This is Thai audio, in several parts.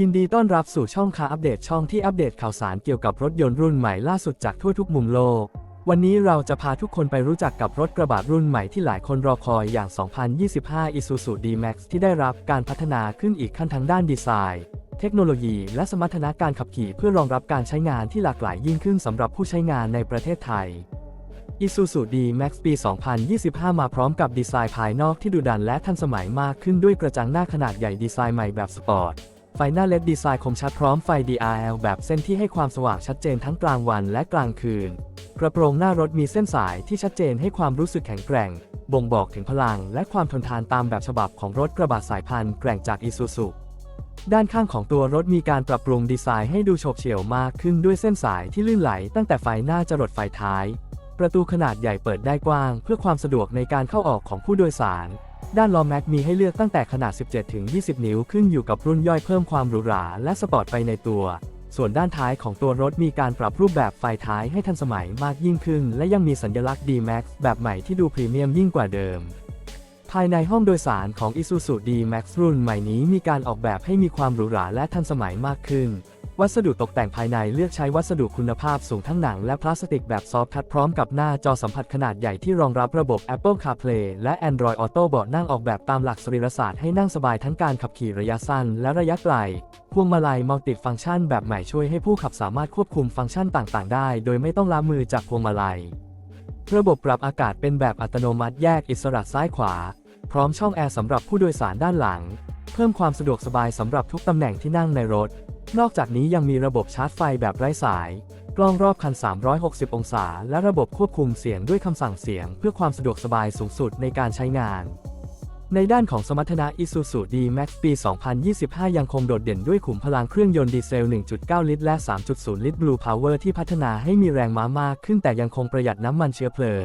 ยินดีต้อนรับสู่ช่องคาอัปเดตช่องที่อัปเดตข่าวสารเกี่ยวกับรถยนต์รุ่นใหม่ล่าสุดจากทั่วทุกมุมโลก วันนี้เราจะพาทุกคนไปรู้จักกับรถกระบะรุ่นใหม่ที่หลายคนรอคอยอย่าง 2025 Isuzu D-Max ที่ได้รับการพัฒนาขึ้นอีกขั้นทางด้านดีไซน์ เทคโนโลยีและสมรรถนะการขับขี่เพื่อรองรับการใช้งานที่หลากหลายยิ่งขึ้นสำหรับผู้ใช้งานในประเทศไทย Isuzu D-Max ปี 2025 มาพร้อมกับดีไซน์ภายนอกที่ดุดันและทันสมัยมากขึ้นด้วยกระจังหน้าขนาดใหญ่ดีไซน์ใหม่แบบสปอร์ต ไฟหน้าเลดดีไซน์คมชัดพร้อมไฟ DRL แบบเส้นที่ให้ความสว่างชัดเจนทั้งกลางวันและกลางคืน กระโปรงหน้ารถมีเส้นสายที่ชัดเจนให้ความรู้สึกแข็งแกร่ง บ่งบอกถึงพลังและความทนทานตามแบบฉบับของรถกระบะสายพันธุ์แกร่งจาก Isuzu ด้านข้างของตัวรถมีการปรับปรุงดีไซน์ให้ดูโฉบเฉี่ยวมากขึ้นด้วยเส้นสายที่ลื่นไหลตั้งแต่ไฟหน้าจรดไฟท้าย ประตูขนาดใหญ่เปิดได้กว้าง เพื่อความสะดวกในการเข้าออกของผู้โดยสาร ด้านล้อแม็กมีให้เลือกตั้งแต่ขนาด 17 ถึง 20 นิ้ว ขึ้นอยู่กับรุ่นย่อยเพิ่มความหรูหราและสปอร์ตไปในตัว ส่วนด้านท้ายของตัวรถมีการปรับรูปแบบไฟท้ายให้ทันสมัยมากยิ่งขึ้น และยังมีสัญลักษณ์ D-Max แบบใหม่ที่ดูพรีเมียมยิ่งกว่าเดิม ภายในห้องโดยสารของ Isuzu D-Max รุ่นใหม่นี้มีการออกแบบให้มีความหรูหราและทันสมัยมากขึ้น วัสดุตกแต่งภายในเลือกใช้วัสดุคุณภาพสูงทั้งหนังและพลาสติกแบบซอฟท์ทัชพร้อมกับหน้าจอสัมผัสขนาดใหญ่ที่รองรับระบบ Apple CarPlay และ Android Auto เบาะนั่งออกแบบตามหลักสรีรศาสตร์ให้นั่งสบายทั้งการขับขี่ระยะสั้นและระยะไกล พวงมาลัยมัลติฟังก์ชันแบบใหม่ช่วยให้ผู้ขับสามารถควบคุมฟังก์ชันต่างๆ ได้ โดยไม่ต้องล้ามือจากพวงมาลัย ระบบปรับอากาศเป็นแบบอัตโนมัติแยกอิสระซ้ายขวา พร้อมช่องแอร์สำหรับผู้โดยสารด้านหลัง เพิ่มความสะดวกสบายสำหรับทุกตำแหน่งที่นั่งในรถ นอกจากนี้ยังมีระบบชาร์จไฟแบบไร้สาย กล้องรอบคัน 360 องศา และระบบควบคุมเสียงด้วยคำสั่งเสียง เพื่อความสะดวกสบายสูงสุดในการใช้งาน ในด้านของสมรรถนะ Isuzu D-Max ปี 2025 ยังคงโดดเด่นด้วยขุมพลังเครื่องยนต์ดีเซล 1.9 ลิตร และ 3.0 ลิตร Blue Power ที่พัฒนาให้มีแรงม้ามากขึ้นแต่ยังคงประหยัดน้ำมันเชื้อเพลิง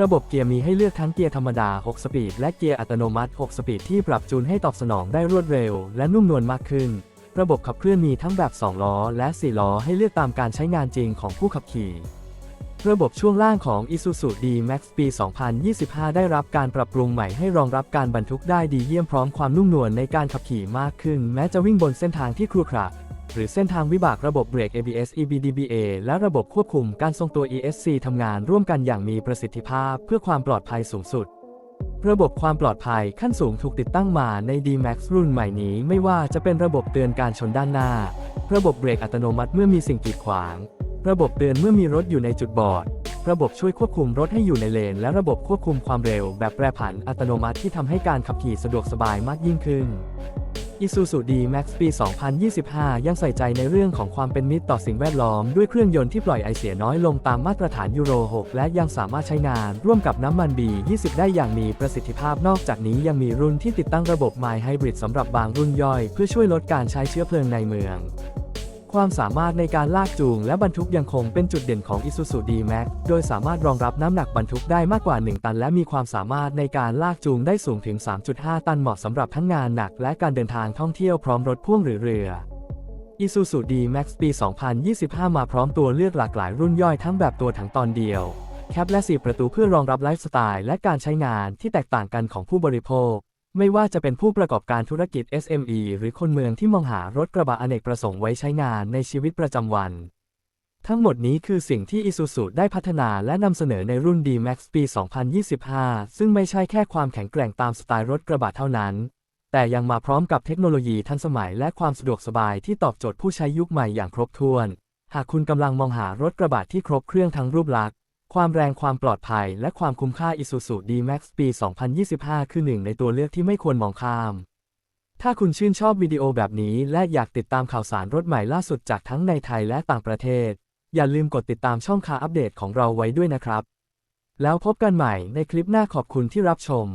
ระบบเกียร์มีให้เลือกทั้งเกียร์ธรรมดา 6 สปีด และเกียร์อัตโนมัติ 6 สปีดที่ปรับจูนให้ตอบสนองได้รวดเร็ว และนุ่มนวลมากขึ้น ระบบขับเคลื่อนมีทั้งแบบ 2 ล้อ และ 4 ล้อให้เลือกตามการใช้งานจริงของผู้ขับขี่ ระบบช่วงล่างของ Isuzu D-Max ปี 2025 ได้รับการปรับปรุงใหม่ให้รองรับการบรรทุกได้ดีเยี่ยมพร้อมความนุ่มนวลในการขับขี่มากขึ้น แม้จะวิ่งบนเส้นทางที่ครุขระหรือเส้นทางวิบากระบบเบรก ABS EBDBA และระบบควบคุมการทรงตัว ESC ทำงานร่วมกันอย่างมีประสิทธิภาพเพื่อความปลอดภัยสูงสุด ระบบความปลอดภัยขั้นสูงถูกติดตั้งมาใน D-Max รุ่นใหม่นี้ไม่ว่าจะเป็นระบบเตือนการชนด้านหน้า ระบบเบรกอัตโนมัติเมื่อมีสิ่งกีดขวาง ระบบเตือนเมื่อมีรถอยู่ในจุดบอด ระบบช่วยควบคุมรถให้อยู่ในเลน และระบบควบคุมความเร็วแบบแปรผันอัตโนมัติที่ทำให้การขับขี่สะดวกสบายมากยิ่งขึ้น Isuzu D-Max ปี 2025 ยังใส่ใจในเรื่องของความเป็นมิตรต่อสิ่งแวดล้อม ด้วยเครื่องยนต์ที่ปล่อยไอเสียน้อยลงตามมาตรฐานยูโร 6 และยังสามารถใช้งาน ร่วมกับน้ำมัน B20 ได้อย่างมีประสิทธิภาพนอกจากนี้ยังมีรุ่นที่ติดตั้งระบบ My Hybrid สำหรับบางรุ่นย่อย เพื่อช่วยลดการใช้เชื้อเพลิงในเมือง ความสามารถในการลากจูงและบรรทุกยังคงเป็นจุดเด่นของ Isuzu D-Max โดยสามารถรองรับน้ำหนักบรรทุกได้มากกว่า 1 ตัน และมีความสามารถในการลากจูงได้สูงถึง 3.5 ตันเหมาะสำหรับทั้งงานหนักและการเดินทางท่องเที่ยวพร้อมรถพ่วงหรือเรือ Isuzu D-Max ปี 2025 มาพร้อมตัวเลือกหลากหลายรุ่นย่อยทั้งแบบตัวถังตอนเดียว แคปและ 4 ประตูเพื่อรองรับไลฟ์สไตล์และการใช้งานที่แตกต่างกันของผู้บริโภค ไม่ว่าจะเป็นผู้ประกอบการธุรกิจ SME หรือคนเมืองที่มองหารถกระบะอเนกประสงค์ไว้ใช้งานในชีวิตประจำวัน ทั้งหมดนี้คือสิ่งที่ Isuzu ได้พัฒนาและนำเสนอในรุ่น D-Max ปี 2025 ซึ่งไม่ใช่แค่ความแข็งแกร่งตามสไตล์รถกระบะเท่านั้น แต่ยังมาพร้อมกับเทคโนโลยีทันสมัยและความสะดวกสบายที่ตอบโจทย์ผู้ใช้ยุคใหม่อย่างครบถ้วน หากคุณกำลังมองหารถกระบะที่ครบเครื่องทั้งรูปลักษณ์ ความแรงความปลอดภัย และความคุ้มค่า Isuzu D-Max ปี 2025 คือหนึ่งในตัวเลือกที่ไม่ควรมองข้าม ถ้าคุณชื่นชอบวิดีโอแบบนี้ และอยากติดตามข่าวสารรถใหม่ล่าสุดจากทั้งในไทยและต่างประเทศ อย่าลืมกดติดตามช่องคาอัปเดตของเราไว้ด้วยนะครับ แล้วพบกันใหม่ในคลิปหน้าขอบคุณที่รับชม